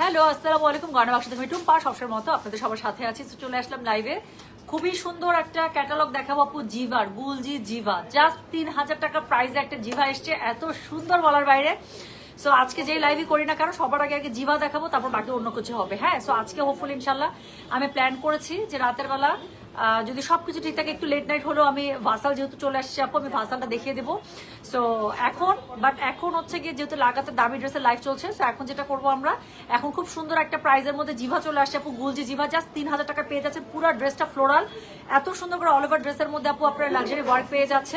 Hello, আসসালাম আলাইকুম। গয়না বাক্স থেকে টুম্পা। সবসময় মতো আপনাদের সবার সাথে আছি। চলে আসলাম লাইভে খুবই সুন্দর একটা ক্যাটালগ দেখাবো আপু, জিভার, গুলজি জিভা। জাস্ট তিন হাজার টাকা প্রাইসে একটা জিভা এসছে। এত সুন্দর বলার বাইরে। সো আজকে যেই লাইভই করি না কারণ সবার আগে আগে জিভা দেখাবো, তারপর বাকি অন্য কিছু হবে। হ্যাঁ সো আজকে হোপফুল ইনশাল্লাহ আমি প্ল্যান করেছি যে রাতের বেলা যদি সবকিছু ঠিক থাকে একটু লেট নাইট হলেও আমি ভাসাল যেহেতু চলে আসছি আপু, আমি ভাসালটা দেখিয়ে দেবো। সো এখন বাট এখন হচ্ছে গিয়ে যেহেতু লাগাতে দামি ড্রেসের লাইফ চলছে সো এখন যেটা করব আমরা, এখন খুব সুন্দর একটা প্রাইজের মধ্যে জিভা চলে আসছে আপু, গুলজি জিভা জাস্ট তিন হাজার টাকা পেয়ে যাচ্ছে পুরো ড্রেসটা ফ্লোরাল এত সুন্দর করে অল ওভার ড্রেসের মধ্যে আপু আপনার লাক্সারি ওয়ার্ক পেয়ে যাচ্ছে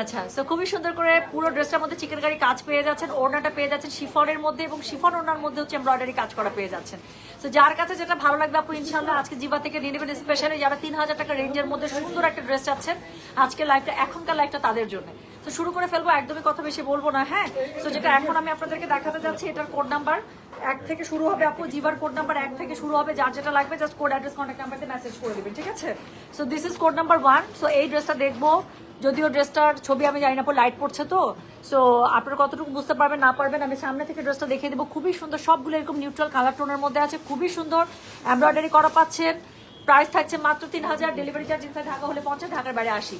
আচ্ছা তো খুবই সুন্দর করে পুরো ড্রেসটার মধ্যে চিকেন কারি কাজ পেয়ে যাচ্ছেন, ওড়নাটা পেয়ে যাচ্ছেন শিফনের মধ্যে এবং শিফন ওড়নার মধ্যে হচ্ছে এমব্রয়ডারি কাজ করা পেয়ে যাচ্ছেন। তো যার কাছে যেটা ভালো লাগবে আপু ইনশাল্লাহ আজকে জিবা থেকে নিয়ে নেবেন স্পেশালি যারা তিন হাজার টাকা রেঞ্জের মধ্যে সুন্দর একটা ড্রেস চাচ্ছেন, আজকে লাইফটা এখনকার লাইফটা তাদের জন্য। তো শুরু করে ফেলব, একদমই কথা বেশি বলব না হ্যাঁ? তো যেটা এখন আমি আপনাদেরকে দেখাতে যাচ্ছি, এটার কোড নাম্বার এক থেকে শুরু হবে আপু জিভার কোড নাম্বার এক থেকে শুরু হবে, যার যেটা লাগবে জাস্ট কোড অ্যাড্রেস কন্ট্যাক্ট নাম্বারতে মেসেজ করে দিবেন, ঠিক আছে? So this is code number one so এই ড্রেসটা দেখব, যদিও ড্রেসটার ছবি আমি জানি না লাইট পড়ছে তো? সো আপনারা কতটুকু বুঝতে পারবেন, না পারবেন, আমি সামনে থেকে ড্রেসটা দেখিয়ে দেবো, খুবই সুন্দর, সবগুলো এরকম নিউট্রাল কালার টোনের মধ্যে আছে, খুবই সুন্দর এমব্রয়ডারি করা পাচ্ছেন প্রাইস থাকছে মাত্র তিন হাজার ডেলিভারি চার্জ ঢাকা হলে পঞ্চাশ, ঢাকার বাইরে আসি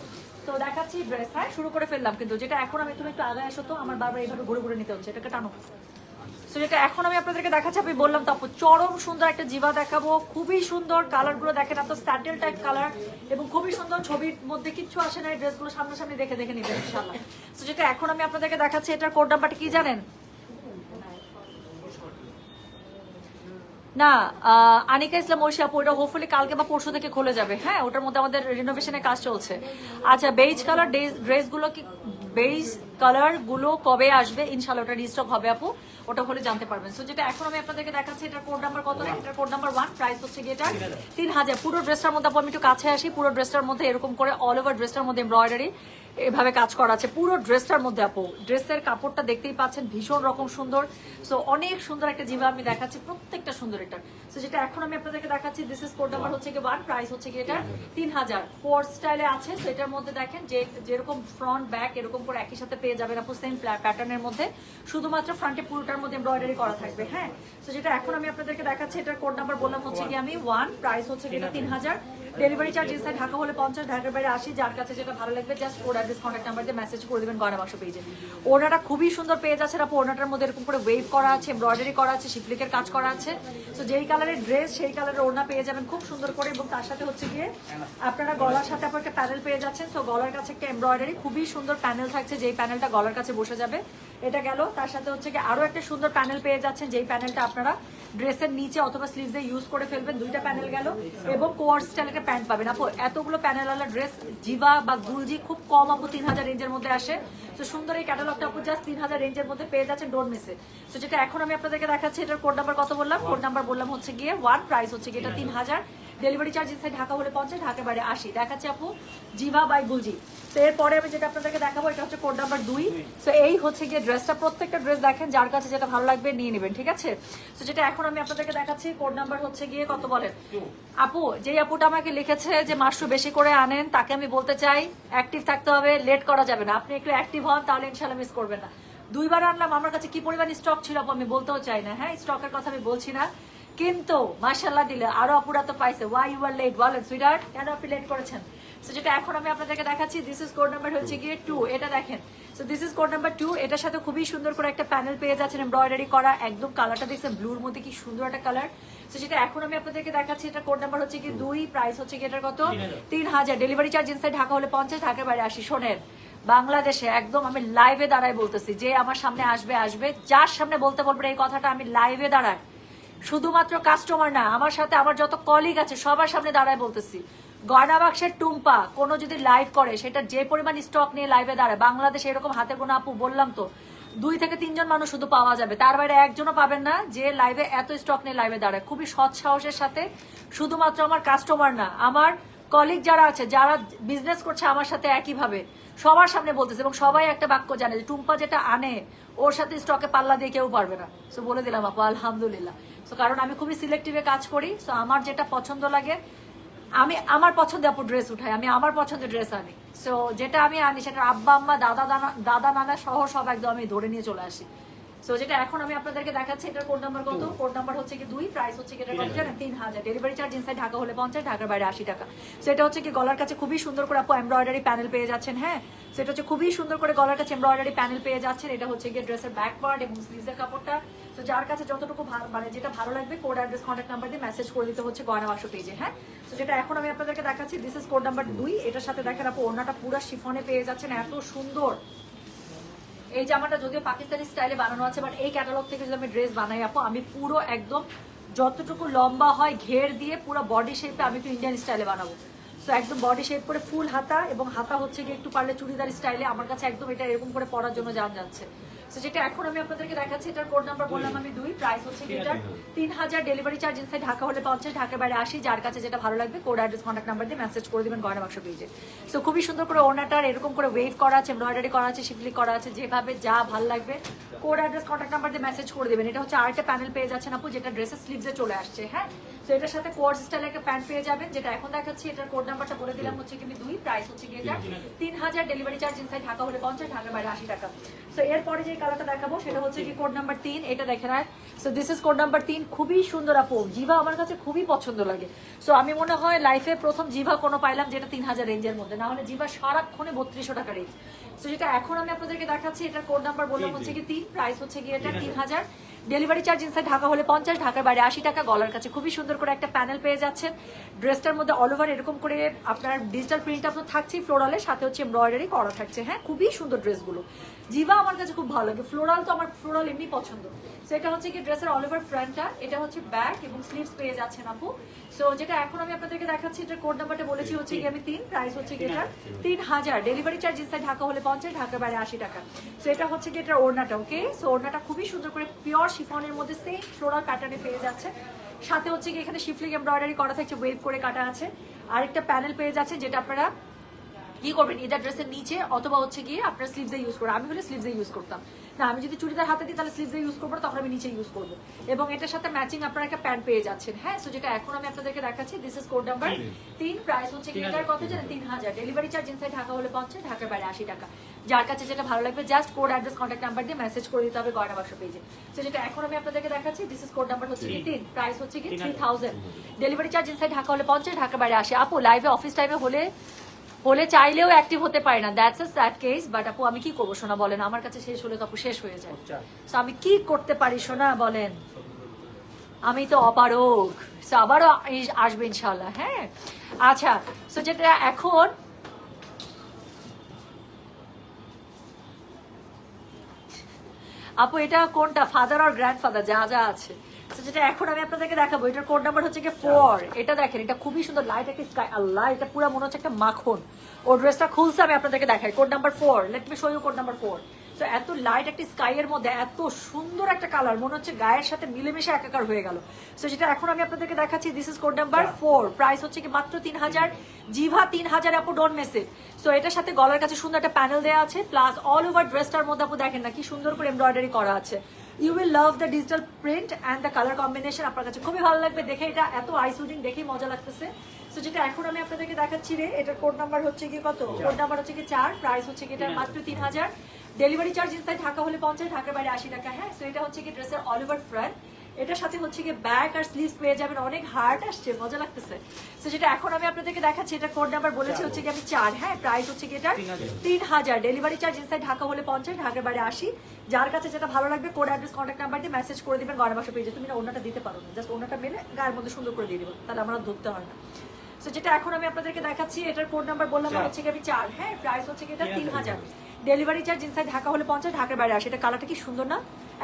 তো দেখাচ্ছি ড্রেস হ্যাঁ শুরু করে ফেললাম কিন্তু, যেটা এখন আমি, তুমি একটু আগে আসো তো, আমার বারবার এইভাবে ঘুরে ঘুরে নিতে হচ্ছে, এটাকে টানো। সো যেটা এখন আমি আপনাদেরকে দেখাচ্ছি, আমি বললাম তারপর চরম সুন্দর একটা জিভা দেখাবো, খুবই সুন্দর কালারগুলো দেখেন, এত স্যাটেল টাইপ কালার এবং খুবই সুন্দর ছবির মধ্যে কিচ্ছু আসে না, এই ড্রেসগুলো সামনাসামনি দেখে দেখে নিবেন ইনশাল্লাহ তো যেটা এখন আমি আপনাদেরকে দেখাচ্ছি, এটার কোড নাম্বারটা কি জানেন? না আনিকা ইসলাম ঐশী আপু ওটা হোপফুলি কালকে বা পরশু থেকে খুলে যাবে। হ্যাঁ ওটার মধ্যে আমাদের রিনোভেশনের কাজ চলছে। আচ্ছা বেইজ কালার ড্রেসগুলো কি বেইজ কালারগুলো কবে আসবে? ইনশাল্লাহ ওটা রিস্টক হবে আপু। ওটা হলে জানতে পারবেন। সো যেটা এখন আমি আপনাদেরকে দেখাচ্ছি এটার কোড নাম্বার কত? এটার কোড নাম্বার ওয়ান প্রাইস হচ্ছে গিয়ে এটা? তিন হাজার। পুরো ড্রেসটার মধ্যে আপু আমি একটু কাছে আসি পুরো ড্রেসটার মধ্যে এরকম করে অল ওভার ড্রেসটার মধ্যে এমব্রয়ডারি এভাবে কাজ করা আছে। পুরো ড্রেসটার মধ্যে আপু, ড্রেসের কাপড়টা দেখতেই পাচ্ছেন, ভীষণ রকম সুন্দর। সো অনেক সুন্দর একটা জিভা আমি দেখাচ্ছি, প্রত্যেকটা সুন্দর এটা সো যেটা এখন আমি আপনাদেরকে দেখাচ্ছি দিস ইজ কোড নাম্বার হচ্ছে গিয়ে ওয়ান প্রাইস হচ্ছে কি এটা তিন হাজার। ফোর স্টাইলে আছে তো এটার মধ্যে দেখেন যে যেরকম ফ্রন্ট ব্যাক এরকম করে একই সাথে পেয়ে যাবেন আপু সেম প্যাটার্নের মধ্যে। শুধুমাত্র ফ্রন্টে পুরোটার মধ্যে এমব্রয়ডারি করা থাকবে হ্যাঁ? সো যেটা এখন আমি আপনাদেরকে দেখাচ্ছি, এটার কোড নাম্বার বললাম হচ্ছে কি আমি ওয়ান প্রাইস হচ্ছে এটা তিন হাজার। ডেলিভারি চার্জ ইনসাইড ঢাকা হলে পঞ্চাশ, ঢাকার বাইরে আসি যার কাছে যেটা ভালো লাগবে জাস্ট ওর অ্যাড্রেস কন্ট্যাক্ট নাম্বার দিয়ে মেসেজ করে দেবেন গয়না বাক্স পেজে ওনাটা খুবই সুন্দর পেজ আছে আপু। ওনাটার মধ্যে এরকম করে ওয়েভ করা আছে এমব্রয়ডারি করা আছে শিপলিকের কাজ করা আছে। তো যেই কালারের ড্রেস সেই কালারের ওড়না পেয়ে যাবেন খুব সুন্দর করে এবং তার সাথে হচ্ছে গিয়ে আপনারা গলার সাথে আপনার একটা প্যানেল পেয়ে যাচ্ছেন। তো গলার কাছে একটা এমব্রয়ডারি খুবই সুন্দর প্যানেল থাকছে, যেই প্যানেলটা গলার কাছে বসে যাবে। এটা গেল, তার সাথে হচ্ছে গিয়ে আরও একটা সুন্দর প্যানেল পেয়ে যাচ্ছেন, যেই প্যানেলটা আপনারা ড্রেসের নিচে অথবা স্লিভসে ইউজ করে ফেলবেন। দুইটা প্যানেল গেল এবং কোয়ার স্টাইল প্যান্ট পাবেন। আপু এতগুলো প্যানেলওয়ালা ড্রেস জিভা বা গুলজি খুব কম আপু তিন হাজার রেঞ্জের মধ্যে আসে। তো সুন্দর এই ক্যাটালগটা আপু জাস্ট তিন হাজার রেঞ্জের মধ্যে পেয়ে যাচ্ছেন ডোন্ট মিসে তো যেটা এখন আমি আপনাদেরকে দেখাচ্ছি এটার কোড নাম্বার কত বললাম? কোড নাম্বার বললাম হচ্ছে গিয়ে ওয়ান প্রাইস হচ্ছে গিয়ে এটা তিন হাজার। ডেলিভারি চার্জ ইনসাইড ঢাকা হলে পঞ্চাশ ঢাকা বাইরে আশি দেখাচ্ছি আপু জিভা বাই গুলজি। তো এরপরে আমি যেটা আপনাদেরকে দেখাবো এটা হচ্ছে কোড নাম্বার দুই। তো এই হচ্ছে গিয়ে ড্রেসটা প্রত্যেকটা ড্রেস দেখেন যার কাছে যেটা ভালো লাগবে নিয়ে নেবেন ঠিক আছে? তো যেটা এখন আমি আপনাদেরকে দেখাচ্ছি কোড নাম্বার হচ্ছে গিয়ে কত বলেন? আপু যেই আপুটা আমাকে লিখেছে যে মাশরু বেশি করে আনেন তাকে আমি বলতে চাই অ্যাক্টিভ থাকতে হবে লেট করা যাবে না। আপনি একটু অ্যাক্টিভ হন তাহলে ইনশাল্লাহ মিস করবেন না। দুইবার আনলাম আমার কাছে কি পরিমাণ স্টক ছিল আপু আমি বলতেও চাই না। হ্যাঁ স্টকের কথা আমি বলছি না। কিন্তু মাশাল্লাহ দিলে আরও আপুরা তো পাইছে। ওয়াই ইউ আর লেট বলেন সুইটার কেন আপনি লেট করেছেন? সো যেটা এখন আমি আপনাদেরকে দেখাচ্ছি দিস ইজ কোড নাম্বার হচ্ছে গিয়ে টু এটা দেখেন। So this is code number two এটার সাথে খুবই সুন্দর করে একটা প্যানেল পেয়ে যাচ্ছেন এমব্রয়ডারি করা একদম কালারটা দেখছেন ব্লুর মধ্যে কি সুন্দর একটা কালার তো যেটা এখন আমি আপনাদেরকে দেখাচ্ছি এটা কোড নাম্বার হচ্ছে কি দুই প্রাইস হচ্ছে কি এটার কত? তিন হাজার। ডেলিভারি চার্জ ইনসাইড ঢাকা হলে পঞ্চাশ ঢাকার বাইরে আসি শোনেন বাংলাদেশে একদম আমি লাইভে দাঁড়ায় বলতেছি যে আমার সামনে আসবে আসবে যার সামনে বলতে বলবে এই কথাটা আমি লাইভে দাঁড়ায়। শুধুমাত্র কাস্টমার না, আমার সাথে আমার যত কলিগ আছে, সবার সামনে দাঁড়ায় বলতেছি গয়না বাক্সের টুম্পা, কোনো যদি লাইভ করে, সেটা যে পরিমাণ স্টক নিয়ে লাইভে দাঁড়ায়, বাংলাদেশে এরকম হাতের কোনো আপু বললাম তো, দুই থেকে তিনজন মানুষ শুধু পাওয়া যাবে, তার বাইরে একজনও পাবেন না যে লাইভে এত স্টক নিয়ে লাইভে দাঁড়ায়, খুবই সৎ সাহসের সাথে, শুধুমাত্র আমার কাস্টমার না, আমার কলিগ যারা আছে, যারা বিজনেস করছে আমার সাথে একইভাবে, সবার সামনে বলতেছে এবং সবাই একটা বাক্য জানে যে টুম্পা যেটা আনে, ওর সাথে স্টকে পাল্লা দিয়ে কেউ পারবে না। সো বলে দিলাম আপু, আলহামদুলিল্লাহ। সো কারণ আমি খুবই সিলেক্টিভে কাজ করি সো আমার যেটা পছন্দ লাগে, আমি আমার পছন্দে আপু ড্রেস উঠাই, আমি আমার পছন্দের ড্রেস আনি। সো যেটা আমি আনি সেটা আব্বা, আম্মা, দাদা, দানা, দাদা, নানা সহ সব একদম আমি ধরে নিয়ে চলে আসি। সো যেটা এখন আমি আপনাদেরকে দেখাচ্ছি এটার কোড নাম্বার কত? কোড নাম্বার হচ্ছে কি দুই প্রাইস হচ্ছে কি এটা কত জানেন তিন হাজার। ডেলিভারি চার্জ ইনসাইড ঢাকা হলে পঞ্চাশ ঢাকার বাইরে আশি টাকা। সো এটা হচ্ছে কি গলার কাছে খুবই সুন্দর করে আপু এমব্রয়ডারি প্যানেল পেয়ে যাচ্ছেন হ্যাঁ? সো এটা হচ্ছে খুবই সুন্দর করে গলার কাছে এমব্রয়ডারি প্যানেল পেয়ে যাচ্ছেন। এটা হচ্ছে গিয়ে ড্রেসের ব্যাক পার্ট এবং স্লিভসের কাপড়টা। তো যার কাছে যতটুকু ভালো মানে যেটা ভালো লাগবে কোড অ্যাড্রেস কন্ট্যাক্ট নাম্বার দিয়ে মেসেজ করে দিতে হচ্ছে গয়না বাক্স পেজে হ্যাঁ? তো যেটা এখন আমি আপনাদেরকে দেখাচ্ছি দিস ইজ কোড নাম্বার দুই। এটার সাথে দেখেন আপু ওনাটা পুরো শিফনে পেয়ে যাচ্ছেন। এত সুন্দর। এই জামাটা যদিও পাকিস্তানি স্টাইলে বানানো আছে বাট এই ক্যাটালগ থেকে যদি আমি ড্রেস বানাই, আপো, আমি পুরো একদম যতটুকু লম্বা হয় ঘের দিয়ে পুরো বডি শেপে আমি একটু ইন্ডিয়ান স্টাইলে বানাবো। সো একদম বডি শেপ করে ফুল হাতা, এবং হাতা হচ্ছে গিয়ে একটু পারলে চুড়িদার স্টাইলে আমার কাছে একদম এটা এরকম করে পরার জন্য যান যাচ্ছে। তো যেটা এখন আমি আপনাদেরকে দেখাচ্ছি এটার কোড নাম্বার বললাম আমি দুই প্রাইস হচ্ছে এটা তিন হাজার ডেলিভারি চার্জ ইনসাইড ঢাকা হলে পঞ্চাশ ঢাকার বাইরে আসি যার কাছে যেটা ভালো লাগবে কোড অ্যাড্রেস কন্ট্যাক্ট নাম্বার দিয়ে মেসেজ করে দিবেন গয়না বাক্স পেজে সো খুবই সুন্দর করে ওনাটার এরকম করে ওয়েভ করা আছে এমব্রয়ডারি করা আছে শিফলি করা আছে যেভাবে যা ভালো লাগবে কোড অ্যাড্রেস কন্ট্যাক্ট নাম্বার দিয়ে মেসেজ করে দিবেন। এটা হচ্ছে আরেকটা প্যানেল পেয়ে যাচ্ছেন আপু যেটা ড্রেসের স্লিভসে চলে আসছে হ্যাঁ? তো এটার সাথে কোয়ার্স স্টাইলের একটা প্যান্ট পেয়ে যাবেন যেটা এখন দেখাচ্ছি এটার কোড নাম্বারটা বলে দিলাম হচ্ছে কি দুই প্রাইস হচ্ছে কি এটা তিন হাজার ডেলিভারি চার্জ ইনসাইড ঢাকা হলে পঞ্চাশ ঢাকার বাইরে আশি টাকা। সো এরপরে যে কালারটা দেখাবো সেটা হচ্ছে কি কোড নাম্বার তিন এটা দেখে নেয় so this is code number তিন খুবই সুন্দর আপু। জিভা আমার কাছে খুবই পছন্দ লাগে। সো আমি মনে হয় লাইফে প্রথম জিভা কোনো পাইলাম যেটা তিন হাজার রেঞ্জের মধ্যে। না হলে জিভা সারাক্ষণে বত্রিশশো টাকা রেঞ্জ সো যেটা এখন আমি আপনাদেরকে দেখাচ্ছি এটার কোড নাম্বার বললাম হচ্ছে কি তিন প্রাইস হচ্ছে কি এটা তিন হাজার ডেলিভারি চার্জ ইনসাইড ঢাকা হলে পঞ্চাশ, ঢাকার বাইরে আশি টাকা। গলার কাছে খুবই সুন্দর করে একটা প্যানেল পেয়ে যাচ্ছেন। ড্রেসটার মধ্যে অল ওভার এরকম করে আপনার ডিজিটাল প্রিন্ট আপনার থাকছে ফ্লোরালের সাথে হচ্ছে এমব্রয়ডারি করা থাকছে। হ্যাঁ খুবই সুন্দর ড্রেসগুলো জিভা আমার কাছে খুব ভালো লাগে। ফ্লোরাল তো আমার ফ্লোরাল এমনি পছন্দ। সেটা হচ্ছে কি ড্রেসের অল ওভার ফ্রন্টটা এটা হচ্ছে ব্যাক এবং স্লিভস পেয়ে যাচ্ছেন আপু। সো যেটা এখন আমি আপনাদেরকে দেখাচ্ছি এটা কোড নাম্বারটা বলেছি হচ্ছে কি আমি তিন প্রাইস হচ্ছে কি এটা তিন হাজার। ডেলিভারি চার্জ ইনসাইড ঢাকা হলে পঞ্চাশ, ঢাকা বাইরে আশি টাকা। সো এটা হচ্ছে কি এটার ওড়নাটা ওকে সো ওড়নাটা খুবই সুন্দর করে পিওর শিফনের মধ্যে সেম ফ্লোরাল প্যাটার্নে পেয়ে যাচ্ছে। সাথে হচ্ছে কি এখানে শিফলিং এমব্রয়ডারি করা থাকছে ওয়েভ করে কাটা আছে। আরেকটা প্যানেল পেয়ে যাচ্ছে যেটা আপনারা কি করবেন? ইদার ড্রেসের নিচে অথবা হচ্ছে গিয়ে আপনার স্লিভসে ইউজ করবেন। আমি হলে স্লিভসে ইউজ করতাম। না আমি যদি চুড়িদার হাতে দিই তাহলে স্লিভসে ইউজ করব তখন আমি নিচে ইউজ করব। এবং এটার সাথে ম্যাচিং আপনারা একটা প্যান্ট পেয়ে যাচ্ছেন। হ্যাঁ সো যেটা এখন আমি আপনাদেরকে দেখাচ্ছি দিস ইজ কোড নাম্বার তিন। প্রাইস হচ্ছে কি এটার কত জানেন তিন হাজার। ডেলিভারি চার্জ ইনসাইড ঢাকা হলে পঞ্চাশ ঢাকার বাইরে আশি টাকা। যার কাছে যেটা ভালো লাগবে just code address contact number দিয়ে মেসেজ করে দিতে হবে গয়না বাক্স পেজে তো যেটা এখন আমি আপনাদেরকে দেখাচ্ছি দিস ইজ কোড নাম্বার হচ্ছে কি তিন। প্রাইস হচ্ছে কি three thousand delivery charge inside Dhaka হলে পঞ্চাশ ঢাকার বাইরে আসে আপু লাইভে অফিস টাইমে হলে হলে চাইলেও অ্যাক্টিভ হতে পারে না। That's a sad case but আপু আমি কি করব? শোনা বলেন আমার কাছে শেষ হলে তো আপু শেষ হয়ে যায়। So, আমি কি করতে পারি শোনা বলেন? আমি তো অপারগ। So, আবারও আসবে ইনশাল্লাহ হ্যাঁ? আচ্ছা সো যেটা এখন আপু এটা কোনটা? ফাদার আর গ্র্যান্ডফাদার যা যা আছে। যেটা এখন আমি আপনাদেরকে দেখাবো এটার কোড নাম্বার হচ্ছে কি ফোর এটা দেখেন এটা খুবই সুন্দর লাইট একটা স্কাই আল্লাহ এটা পুরো মনে হচ্ছে একটা মাখন। ও ড্রেসটা খুলছে আমি আপনাদেরকে দেখাই। Code number four let me show you code number four তো এত লাইট একটা স্কাই এর মধ্যে এত সুন্দর একটা কালার মনে হচ্ছে গায়ের সাথে মিলেমিশে একাকার হয়ে গেল। তো যেটা এখন আমি আপনাদেরকে দেখাচ্ছি this is code number four price হচ্ছে কি মাত্র তিন হাজার। জিভা তিন হাজার আপু ডন মেসেজ সো এটার সাথে গলার কাছে সুন্দর একটা প্যানেল দেওয়া আছে প্লাস অল ওভার ড্রেসটার মধ্যে আপু দেখেন না কি সুন্দর করে এমব্রয়ডারি করা আছে। You will love the digital print and the colour combination আপনার কাছে। খুবই ভালো লাগবে দেখে এটা এত আইসুডিং দেখেই মজা লাগতেছে। সো যেটা এখন আমি আপনাদেরকে দেখাচ্ছি রে এটার কোড নাম্বার হচ্ছে কি কত? কোড নাম্বার হচ্ছে কি চার প্রাইস হচ্ছে কি এটা মাত্র তিন হাজার। ডেলিভারি চার্জ ইনসাইড ঢাকা হলে পঞ্চাশ ঢাকার বাইরে আশি টাকা হ্যাঁ? সো এটা হচ্ছে কি ড্রেসের অল ওভার ফ্রন্ট এটার সাথে হচ্ছে কি ব্যাক আর স্লিভস পেয়ে যাবেন অনেক হার্ড আসছে মজা লাগতেছে। তো যেটা এখন আমি আপনাদেরকে দেখাচ্ছি এটা কোড নাম্বার বলেছি হচ্ছে কি আমি চার হ্যাঁ প্রাইস হচ্ছে কি এটা তিন হাজার। ডেলিভারি চার্জ ইনসাইড ঢাকা হলে পঞ্চাশ ঢাকার বাইরে আসি যার কাছে যেটা ভালো লাগবে কোড অ্যাড্রেস কন্ট্যাক্ট নাম্বার দিয়ে মেসেজ করে দিবেন গয়না বাসা পেয়ে তুমি না ওনাটা দিতে পারো না জাস্ট ওনাটা মেলে গায়ের মধ্যে সুন্দর করে দিয়ে দিবো তাহলে আমরা ধরতে হয় না। তো যেটা এখন আমি আপনাদেরকে দেখাচ্ছি এটার কোড নাম্বার বললাম হচ্ছে কি আমি চার হ্যাঁ প্রাইস হচ্ছে কি এটা তিন হাজার। ডেলিভারি চার্জ ইনসাইড ঢাকা হলে পঞ্চাশ ঢাকার বাইরে আসে। এটা কালারটা কি সুন্দর না?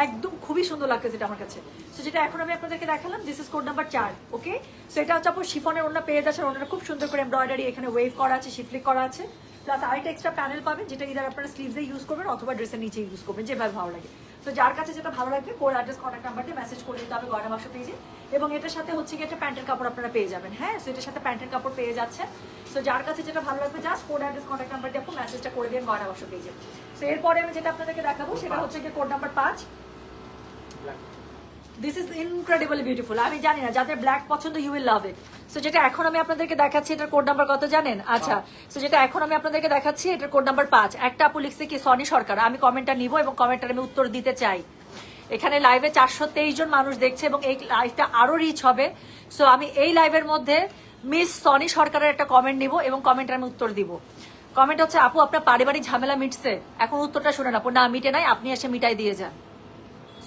একদম খুবই সুন্দর লাগছে যেটা আমার কাছে। সো যেটা এখন আমি আপনাদেরকে দেখালাম দিস ইজ কোড নাম্বার চার ওকে সো এটা হচ্ছে আপনার শিফনের অন্য পেয়ে যাচ্ছে ওনারা খুব সুন্দর করে এমব্রয়ডারি এখানে ওয়েভ করা আছে শিফলিক করা আছে। প্লাস আরেকটা এক্সট্রা প্যানেল পাবেন, যেটা ইদার আপনারা স্লিভসে ইউজ করবেন অথবা ড্রেসের নিচে ইউজ করবেন, যেভাবে ভালো লাগে। তো যার কাছে যেটা ভালো লাগবে কোর অ্যাড্রেস কন্ট্যাক্ট নাম্বার দিয়ে মেসেজ করে দিতে হবে গয়না বাক্স পেজে এবং এটার সাথে হচ্ছে কি একটা প্যান্টের কাপড় আপনারা পেয়ে যাবেন হ্যাঁ? সো এটার সাথে প্যান্টের কাপড় পেয়ে যাচ্ছে সো যার কাছে যেটা ভালো লাগবে just code address contact number দিয়ে আপনি মেসেজটা করে দিন গয়না বাক্স পেজে সো এরপরে আমি যেটা আপনাদেরকে দেখাবো সেটা হচ্ছে কি কোড নাম্বার পাঁচ। দিস ইজ ইনক্রেডিবলি বিউটিফুল আমি জানি না যাদের ব্ল্যাক পছন্দ you will love it so যেটা এখন আমি আপনাদেরকে দেখাচ্ছি এটার কোড নাম্বার কত জানেন? আচ্ছা সো যেটা এখন আমি আপনাদেরকে দেখাচ্ছি এটার কোড নাম্বার পাঁচ। একটা আপু লিখছে কি সনি সরকার আমি কমেন্টটা নিব এবং কমেন্টটার আমি উত্তর দিতে চাই। এখানে লাইভে চারশো তেইশ জন মানুষ দেখছে এবং এই লাইভটা আরও রিচ হবে। সো আমি এই লাইভের মধ্যে মিস সনি সরকারের একটা কমেন্ট নিব এবং কমেন্টের আমি উত্তর দিব। কমেন্ট হচ্ছে আপু আপনার পারিবারিক ঝামেলা মিটছে। এখন উত্তরটা শুনেন আপু। না মিটে নাই আপনি এসে মিটাই দিয়ে যান।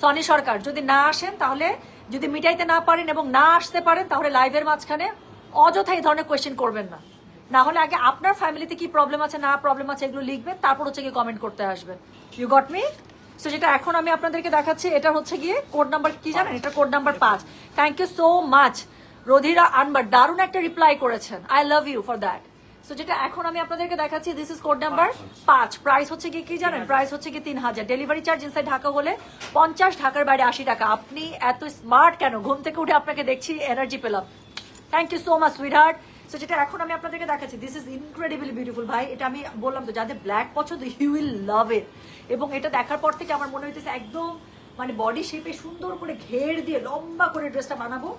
সনি সরকার, যদি না আসেন তাহলে যদি মিটাইতে না পারেন এবং না আসতে পারেন, তাহলে লাইভের মাঝখানে অযথা এই ধরনের কোয়েশ্চেন করবেন না। না হলে আগে আপনার ফ্যামিলিতে কি প্রবলেম আছে, না প্রবলেম আছে, এগুলো লিখবেন, তারপর হচ্ছে গিয়ে কমেন্ট করতে আসবেন। ইউ গট মি সো যেটা এখন আমি আপনাদেরকে দেখাচ্ছি, এটা হচ্ছে গিয়ে কোড নাম্বার কি জানেন? এটা কোড নাম্বার পাঁচ। থ্যাংক ইউ সো মাচ রোধিরা আনবার, দারুণ একটা রিপ্লাই করেছেন। I love you for that so যেটা এখন আমি আপনাদেরকে দেখাচ্ছি দিস ইজ কোড নাম্বার পাঁচ। প্রাইস হচ্ছে কি কি জানেন? প্রাইস হচ্ছে কি তিন হাজার। ডেলিভারি চার্জ ইনসাইড ঢাকা হলে পঞ্চাশ, ঢাকার বাইরে আশি টাকা। আপনি এত স্মার্ট কেন? ঘুম থেকে উঠে আপনাকে দেখছি এনার্জি পেলাম। Thank you so much sweetheart so যেটা এখন আমি আপনাদেরকে দেখাচ্ছি দিস ইজ ইনক্রেডিবলি বিউটিফুল ভাই, এটা আমি বললাম তো, যাদের ব্ল্যাক পছন্দ ইউ উইল লাভ ইট এবং এটা দেখার পর থেকে আমার মনে হইতেছে একদম মানে বডি শেপে সুন্দর করে ঘের দিয়ে লম্বা করে ড্রেসটা বানাবো।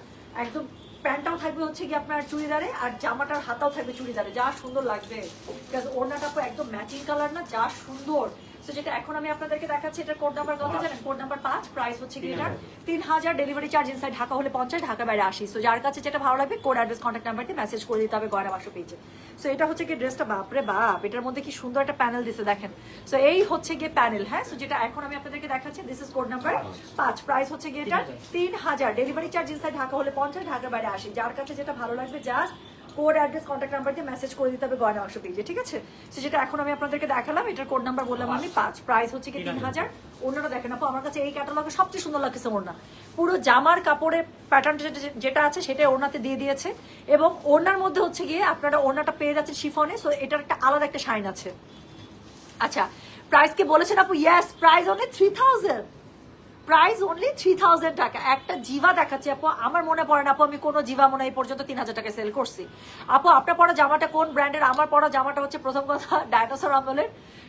একদম প্যান্টটাও থাকবে হচ্ছে কি আপনার চুড়িদারে আর জামাটার হাতাও থাকবে চুড়িদারে। যা সুন্দর লাগবে। বিকজ ওড়নাটা একদম ম্যাচিং কালার না, যা সুন্দর। তো যেটা এখন আমি আপনাদেরকে দেখাচ্ছি এটা কোড নাম্বার কত জানেন? কোড নাম্বার পাঁচ প্রাইস হচ্ছে কি এটা তিন হাজার ডেলিভারি চার্জ ইনসাইড ঢাকা হলে পঞ্চাশ ঢাকা বাইরে আসি সো যার কাছে যেটা ভালো লাগবে কোড অ্যাড্রেস কন্ট্যাক্ট নাম্বার দিয়ে মেসেজ করে দিতে হবে গয়না বাসো পেজে সো এটা হচ্ছে কি ড্রেসটা বাপরে বাপ এটার মধ্যে কি সুন্দর একটা প্যানেল দিছে দেখেন। সো এই হচ্ছে গিয়ে প্যানেল হ্যাঁ? সো যেটা এখন আমি আপনাদেরকে দেখাচ্ছি দিস ইজ কোড নাম্বার পাঁচ। প্রাইস হচ্ছে গিয়ে এটা তিন হাজার। ডেলিভারি চার্জ ইনসাইড ঢাকা হলে পঞ্চাশ ঢাকা বাইরে আসি যার কাছে যেটা ভালো লাগবে just code address contact number দিয়ে মেসেজ করে দিতে হবে গয়না অংশ পেজে ঠিক আছে? তো যেটা এখন আমি আপনাদেরকে দেখালাম এটার কোড নাম্বার বললাম আমি পাঁচ প্রাইস হচ্ছে কি তিন হাজার। অন্যটা দেখেন আপু আমার কাছে এই ক্যাটালগে সবচেয়ে সুন্দর লাগছে ওড়না। পুরো জামার কাপড়ের প্যাটার্ন যেটা আছে সেটা ওড়নাতে দিয়ে দিয়েছে। এবং ওড়নার মধ্যে হচ্ছে গিয়ে আপনারা ওড়নাটা পেয়ে যাচ্ছেন শিফনে সো এটার একটা আলাদা একটা শাইন আছে। আচ্ছা প্রাইস কি বলেছেন আপু? Yes price only three thousand price only three thousand টাকা। একটা জিভা দেখাচ্ছি, আপু। আমার মনে পড়ে না, আপু, আমি কোনো জিভা মনে এই পর্যন্ত তিন হাজার টাকা সেল করছি। আপু, আপনার পরা জামাটা কোন ব্র্যান্ডের আমার পরা জামাটা হচ্ছে প্রথম কথা ডায়নোসর আমলের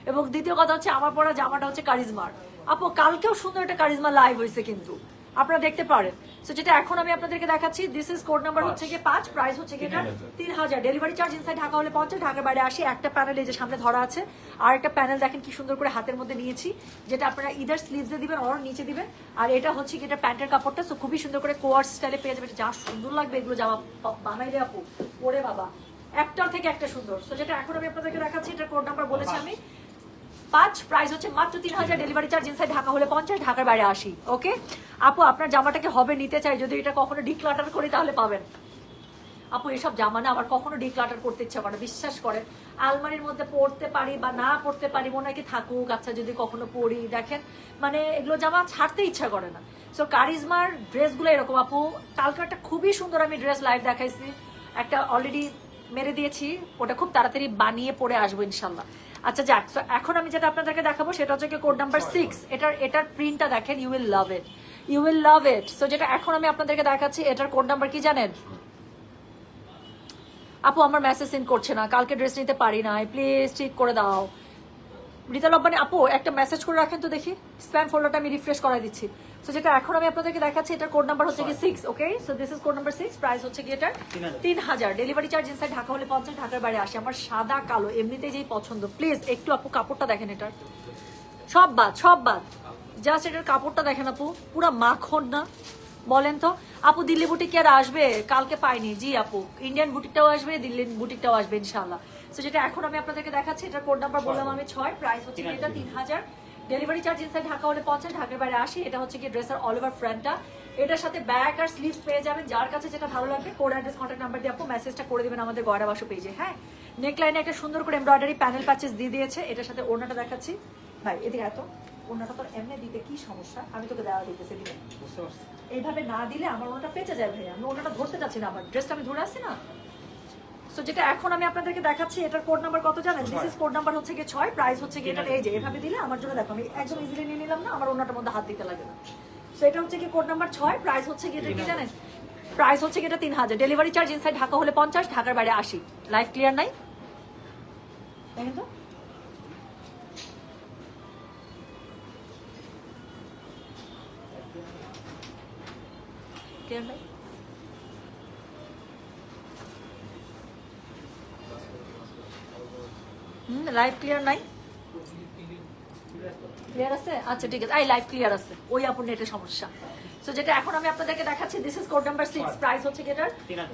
এবং দ্বিতীয় কথা হচ্ছে আমার পরা জামাটা হচ্ছে কারিজমার আপু, কালকেও সুন্দর একটা কারিজমা লাইভ হয়েছে কিন্তু। আপনারা দেখতে পারেন। সো যেটা এখন আমি আপনাদেরকে দেখাচ্ছি দিস ইজ কোড নাম্বার হচ্ছে গিয়ে পাঁচ প্রাইস হচ্ছে গিয়ে তিন হাজার। ডেলিভারি চার্জ ইনসাইড ঢাকা হলে পঞ্চাশ ঢাকার বাইরে আসি একটা প্যানেল এই যে সামনে ধরা আছে। আর একটা প্যানেল দেখেন কি সুন্দর করে হাতের মধ্যে নিয়েছি যেটা আপনারা ইদার স্লিভসে দিবেন অর নিচে দিবেন। আর এটা হচ্ছে কি এটা প্যান্টের কাপড়টা সো খুবই সুন্দর করে কোয়ার স্টাইলে পেয়ে যাবে যা সুন্দর লাগবে এগুলো জামা বানাইলে আপু। ওরে বাবা। একটার থেকে একটা সুন্দর। সো যেটা এখন আমি আপনাদেরকে দেখাচ্ছি এটা কোড নাম্বার বলেছি আমি। পাঁচ প্রাইস হচ্ছে মাত্র তিন হাজার ডেলিভারি চার্জ ইনসাইড ঢাকা হলে পঞ্চাশ, ঢাকার বাইরে আসি ওকে আপু, আপনার জামাটাকে হবে নিতে চাই, যদি এটা কখনো ডিক্লাটার করি তাহলে পাবেন। আপু, এসব জামা না আমার কখনো ডিক্লাটার করতে ইচ্ছা করে বিশ্বাস করেন। আলমারির মধ্যে পড়তে পারি বা না পড়তে পারি, মনে হয় কি থাকুক আচ্ছা যদি কখনো পড়ি দেখেন মানে এগুলো জামা ছাড়তে ইচ্ছা করে না। সো কারিজমার ড্রেসগুলো এরকম, আপু, কালকে একটা খুবই সুন্দর আমি ড্রেস লাইভ দেখাইছি। একটা অলরেডি মেরে দিয়েছি, ওটা খুব তাড়াতাড়ি বানিয়ে পরে আসব, ইনশাল্লাহ। আচ্ছা যাক এখন আমি যেটা আপনাদেরকে দেখাবো সেটা হচ্ছে কোড নাম্বার সিক্স এটার এটার প্রিন্টটা দেখেন you will love it you will love it so যেটা এখন আমি আপনাদেরকে দেখাচ্ছি, এটার কোড নাম্বার কি জানেন? আপু, আমার মেসেজ সেন্ড করছে না, কালকে ড্রেস নিতে পারি না প্লিজ ঠিক করে দাও। রিতা লব্বানি, আপু, একটা মেসেজ করে রাখেন তো দেখি। স্প্যাম ফোল্ডারটা আমি রিফ্রেশ করাই দিচ্ছি। সো যেটা এখন আমি আপনাদেরকে দেখাচ্ছি এটার কোড নাম্বার হচ্ছে কি six okay so this is code number six price হচ্ছে কি এটার তিন হাজার। ডেলিভারি চার্জ ইনসাইড ঢাকা হলে পঞ্চাশ ঢাকার বাইরে আসে। আমার সাদা কালো এমনিতেই যেই পছন্দ। প্লিজ একটু আপু কাপড়টা দেখেন এটার। সব বাদ সব বাদ। জাস্ট এটার কাপড়টা দেখেন আপু। পুরো মাখন না বলেন তো। আপু দিল্লি বুটিক কি আর আসবে? কালকে পাইনি। জি আপু। ইন্ডিয়ান বুটিকটাও আসবে দিল্লি বুটিকটাও আসবে ইনশাল্লাহ তো যেটা এখন আমি আপনাদেরকে দেখাচ্ছি এটার কোড নাম্বার বললাম আমি ছয় প্রাইস হচ্ছে এটা তিন হাজার। ডেলিভারি চার্জ ইনসাইড ঢাকা হলে পঞ্চাশ ঢাকার বাইরে আসি। এটা হচ্ছে কি ড্রেসের অল ওভার ফ্রন্টটা এটার সাথে ব্যাক আর স্লিভস পেয়ে যাবেন। যার কাছে যেটা ভালো লাগবে কোড অ্যাড্রেস কন্ট্যাক্ট নাম্বার দিয়ে আপু মেসেজটা করে দিবেন আমাদের গয়না বাসো পেজে হ্যাঁ? নেকলাইনে একটা সুন্দর করে এমব্রয়ডারি প্যানেল প্যাচেস দিয়ে দিয়েছে। এটার সাথে ওড়নাটা দেখাচ্ছি। ভাই এদিকে এত ওড়নাটা তোর এমনি দিতে কি সমস্যা? আমি তোকে দেওয়া দিতেছি দিলে এইভাবে না দিলে আমার ওনাটা পেঁচে যায় ভাই আমি ওনাটা ধরতে চাচ্ছি না আমার ড্রেসটা আমি ধরে আসছি না? সো যেটা এখন আমি আপনাদেরকে দেখাচ্ছি এটার কোড নাম্বার কত জানেন? দিস ইজ কোড নাম্বার হচ্ছে গিয়ে ছয় প্রাইস হচ্ছে গিয়ে এটা এই যে এভাবে দিলে আমার জন্য দেখো আমি একদম ইজিলি নিয়ে নিলাম না আমার ওনাটার মধ্যে হাত দিতে লাগে না। সো এটা হচ্ছে কি কোড নাম্বার ছয় প্রাইস হচ্ছে গিয়ে এটা কি জানেন? প্রাইস হচ্ছে গিয়ে এটা তিন হাজার। ডেলিভারি চার্জ ইনসাইড ঢাকা হলে পঞ্চাশ ঢাকার বাইরে আশি। লাইফ ক্লিয়ার নাই? দেখেন তো। ক্লিয়ার নাই? হুম লাইভ ক্লিয়ার নাই? ক্লিয়ার আছে? আচ্ছা ঠিক আছে। এই লাইভ ক্লিয়ার আছে। ওই আপুর নেটের সমস্যা। তো যেটা এখন আমি আপনাদেরকে দেখাচ্ছি this is code number six price হচ্ছে এটার?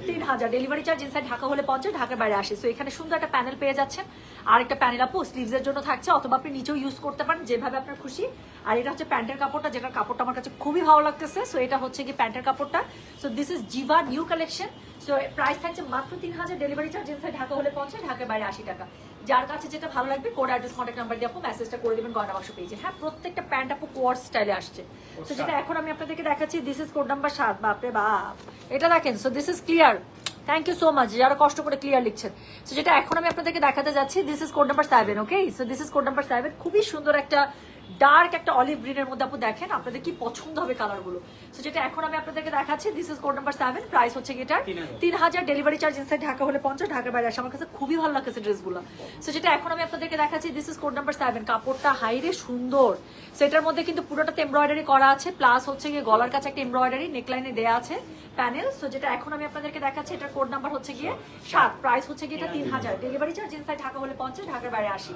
তিন হাজার। ডেলিভারি চার্জ ইনসাইড ঢাকা হলে পঞ্চাশ ঢাকার বাইরে আসে। তো এখানে সুন্দর একটা প্যানেল পেয়ে যাচ্ছেন। আর একটা প্যানেল আপু স্লিভস এর জন্য থাকছে অথবা আপনি নিচেও ইউজ করতে পারেন যেভাবে আপনার খুশি। আর এটা হচ্ছে প্যান্টের কাপড়টা যেটা কাপড়টা আমার কাছে খুবই ভালো লাগতেছে। সো এটা হচ্ছে কি প্যান্টের কাপড়টা। সো দিস ইজ জিভা নিউ কালেকশন সো প্রাইস থাকছে মাত্র তিন হাজার। ডেলিভারি চার্জ ইনসাইড ঢাকা হলে পঞ্চাশ ঢাকার বাইরে আশি টাকা। যার কাছে যেটা ভালো লাগবে কোড অ্যাড্রেস কন্ট্যাক্ট নাম্বার দিয়ে আপু মেসেজটা করে দেবেন গয়না বাক্স পেয়েছে হ্যাঁ প্রত্যেকটা প্যান্ট আপু কোয়ার স্টাইলে আসছে। সো যেটা এখন আমি আপনাদেরকে দেখাচ্ছি দিস ইজ কোড নাম্বার সাত বাপরে বাপ। এটা দেখেন so this is clear thank you so much যারা কষ্ট করে ক্লিয়ার লিখছেন। সো যেটা এখন আমি আপনাদেরকে দেখাতে যাচ্ছি this is code number seven okay so this is code number seven খুবই সুন্দর একটা ডার্ক একটা অলিভ গ্রিনের মধ্যে আপু দেখেন আপনাদের কি পছন্দ হবে কালারগুলো সো যেটা এখন আমি আপনাদেরকে দেখাচ্ছি this is code number seven price হচ্ছে এটার? তিন হাজার। ডেলিভারি চার্জ ইনসাইড ঢাকা হলে পঞ্চাশ ঢাকার বাইরে আসে। আমার কাছে খুবই ভালো লাগছে ড্রেসগুলো সো যেটা এখন আমি আপনাদেরকে দেখাচ্ছি this is code number seven কাপড়টা হাইরে সুন্দর। সেটার মধ্যে কিন্তু পুরোটাতে এমব্রয়ডারি করা আছে প্লাস হচ্ছে গিয়ে গলার কাছে একটা এমব্রয়ডারি নেকলাইনে দেওয়া আছে। প্যানেল সো যেটা এখন আমি আপনাদেরকে দেখাচ্ছি, এটার কোড নাম্বার হচ্ছে গিয়ে সাত প্রাইস হচ্ছে গিয়ে এটা তিন হাজার। ডেলিভারি চার্জ ইনসাইড ঢাকা হলে পঞ্চাশ, ঢাকার বাইরে আসি